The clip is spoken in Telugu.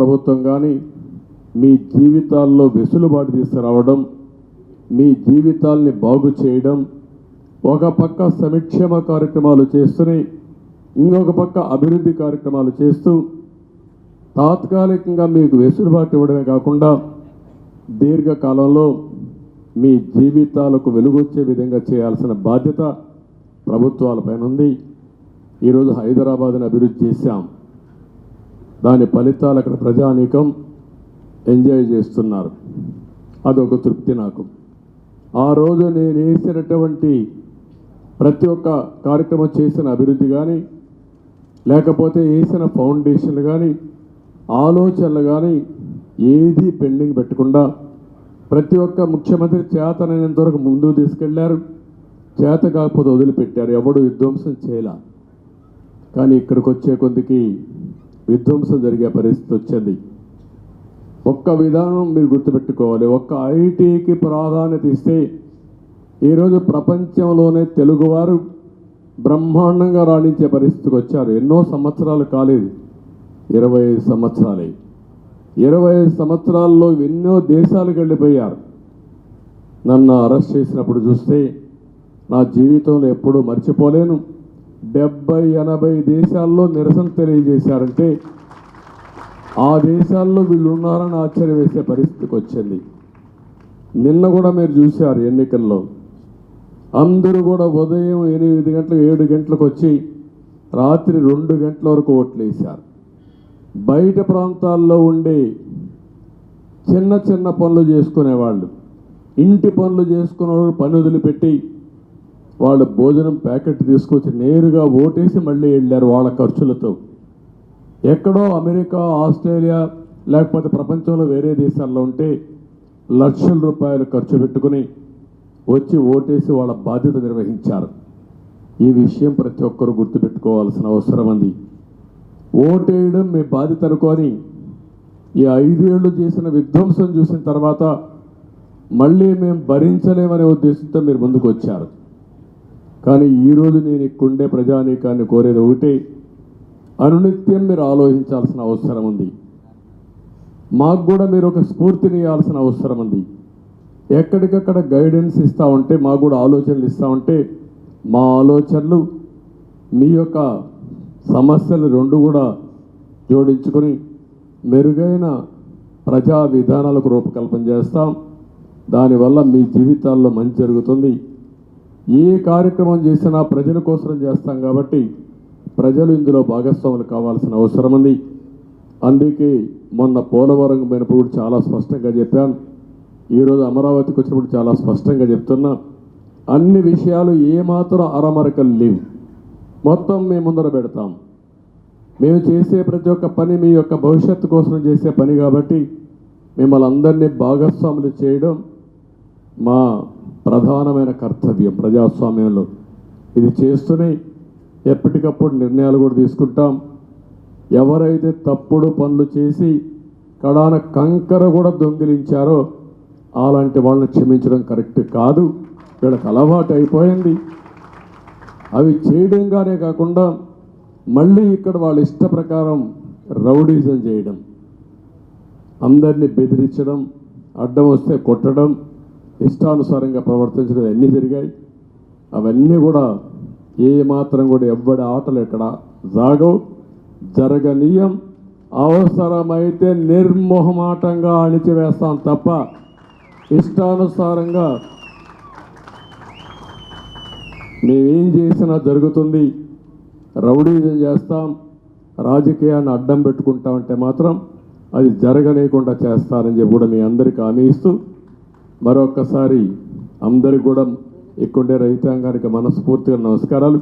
ప్రభుత్వం కానీ మీ జీవితాల్లో వెసులుబాటు తీసుకురావడం మీ జీవితాల్ని బాగు చేయడం ఒక పక్క సంక్షేమ కార్యక్రమాలు చేస్తూనే ఇంకొక పక్క అభివృద్ధి కార్యక్రమాలు చేస్తూ తాత్కాలికంగా మీకు వెసులుబాటు ఇవ్వడమే కాకుండా దీర్ఘకాలంలో మీ జీవితాలకు వెలుగొచ్చే విధంగా చేయాల్సిన బాధ్యత ప్రభుత్వాలపైన ఉంది. ఈరోజు హైదరాబాద్ని అభివృద్ధి చేశాం. దాని ఫలితాలు అక్కడ ప్రజానీకం ఎంజాయ్ చేస్తున్నారు. అదొక తృప్తి నాకు. ఆ రోజు నేను వేసినటువంటి ప్రతి ఒక్క కార్యక్రమం చేసిన అభివృద్ధి కానీ లేకపోతే వేసిన ఫౌండేషన్లు కానీ ఆలోచనలు కానీ ఏది పెండింగ్ పెట్టకుండా ప్రతి ఒక్క ముఖ్యమంత్రి చేతనైనంత వరకు ముందుకు తీసుకెళ్ళారు. చేత కాకపోతే వదిలిపెట్టారు. ఎవడు విధ్వంసం చేయలే. కానీ ఇక్కడికి వచ్చే కొద్దికి విధ్వంసం జరిగే పరిస్థితి వచ్చింది. ఒక్క విధానం మీరు గుర్తుపెట్టుకోవాలి. ఒక్క ఐటీకి ప్రాధాన్యత ఇస్తే ఈరోజు ప్రపంచంలోనే తెలుగువారు బ్రహ్మాండంగా రాణించే పరిస్థితికి వచ్చారు. ఎన్నో సంవత్సరాలు కాలేదు. ఇరవై ఐదు సంవత్సరాలే. ఇరవై ఐదు సంవత్సరాల్లో ఎన్నో దేశాలకు వెళ్ళిపోయారు. నన్ను అరెస్ట్ చేసినప్పుడు చూస్తే నా జీవితంలో ఎప్పుడూ మర్చిపోలేను. డెబ్బై ఎనభై దేశాల్లో నిరసన తెలియజేశారంటే ఆ దేశాల్లో వీళ్ళు ఉన్నారని ఆశ్చర్యం వేసే పరిస్థితికి వచ్చింది. నిన్న కూడా మీరు చూశారు ఎన్నికల్లో. అందరూ కూడా ఉదయం ఎనిమిది గంటలకు ఏడు గంటలకు వచ్చి రాత్రి రెండు గంటల వరకు ఓట్లు వేశారు. బయట ప్రాంతాల్లో ఉండే చిన్న చిన్న పనులు చేసుకునేవాళ్ళు. ఇంటి పనులు చేసుకునేవాళ్ళు పని వదిలిపెట్టి వాళ్ళు భోజనం ప్యాకెట్ తీసుకొచ్చి నేరుగా ఓటేసి మళ్ళీ వెళ్ళారు వాళ్ళ ఖర్చులతో. ఎక్కడో అమెరికా ఆస్ట్రేలియా లేకపోతే ప్రపంచంలో వేరే దేశాల్లో ఉంటే లక్షల రూపాయలు ఖర్చు పెట్టుకుని వచ్చి ఓటేసి వాళ్ళ బాధ్యత నిర్వహించారు. ఈ విషయం ప్రతి ఒక్కరూ గుర్తుపెట్టుకోవాల్సిన అవసరం ఉంది. ఓటేయడం మీ బాధ్యత అనుకొని ఈ ఐదేళ్ళు చేసిన విధ్వంసం చూసిన తర్వాత మళ్ళీ మేము భరించలేమనే ఉద్దేశంతో మీరు ముందుకు వచ్చారు. కానీ ఈరోజు నేను ఇక్కడుండే ప్రజానీకాన్ని కోరేది ఒకటే అనునిత్యం మీరు ఆలోచించాల్సిన అవసరం ఉంది. మాకు కూడా మీరు ఒక స్ఫూర్తిని ఇవ్వాల్సిన అవసరం ఉంది. ఎక్కడికక్కడ గైడెన్స్ ఇస్తూ ఉంటే మాకు కూడా ఆలోచనలు ఇస్తూ ఉంటే మా ఆలోచనలు మీ యొక్క సమస్యలు రెండు కూడా జోడించుకొని మెరుగైన ప్రజా విధానాలకు రూపకల్పన చేస్తాం. దానివల్ల మీ జీవితాల్లో మంచి జరుగుతుంది. ఏ కార్యక్రమం చేసినా ప్రజల కోసం చేస్తాం కాబట్టి ప్రజలు ఇందులో భాగస్వాములు కావాల్సిన అవసరం ఉంది. అందుకే మొన్న పోలవరం పోయినప్పుడు చాలా స్పష్టంగా చెప్పాను. ఈరోజు అమరావతికి వచ్చినప్పుడు చాలా స్పష్టంగా చెప్తున్నా. అన్ని విషయాలు ఏమాత్రం అరమరకలు లేవు. మొత్తం మేము ముందర పెడతాం. మేము చేసే ప్రతి ఒక్క పని మీ యొక్క భవిష్యత్తు కోసం చేసే పని కాబట్టి మిమ్మల్ని అందరినీ భాగస్వాములు చేయడం మా ప్రధానమైన కర్తవ్యం ప్రజాస్వామ్యంలో. ఇది చేస్తూనే ఎప్పటికప్పుడు నిర్ణయాలు కూడా తీసుకుంటాం. ఎవరైతే తప్పుడు పనులు చేసి కడాన కంకర కూడా దొంగిలించారో అలాంటి వాళ్ళని క్షమించడం కరెక్ట్ కాదు. వీళ్ళకి అలవాటు అయిపోయింది. అవి చేయడంగానే కాకుండా మళ్ళీ ఇక్కడ వాళ్ళ ఇష్ట ప్రకారం రౌడీజం చేయడం అందరినీ బెదిరించడం అడ్డం వస్తే కొట్టడం ఇష్టానుసారంగా ప్రవర్తించడం అన్నీ జరిగాయి? అవన్నీ కూడా ఏ మాత్రం కూడా ఎవ్వడి ఆటలు ఎక్కడ జాగవు జరగనీయం అవసరమైతే నిర్మోహమాటంగా అణిచివేస్తాం తప్ప ఇష్టానుసారంగా మేమేం చేసినా జరుగుతుంది. రౌడీజం చేస్తాం. రాజకీయాన్ని అడ్డం పెట్టుకుంటామంటే మాత్రం అది జరగలేకుండా చేస్తారని చెప్పి కూడా మీ అందరికీ హామీ ఇస్తూ మరొకసారి అందరికి కూడా ఇక్కడుండే రైతాంగానికి మనస్ఫూర్తిగా నమస్కారాలు.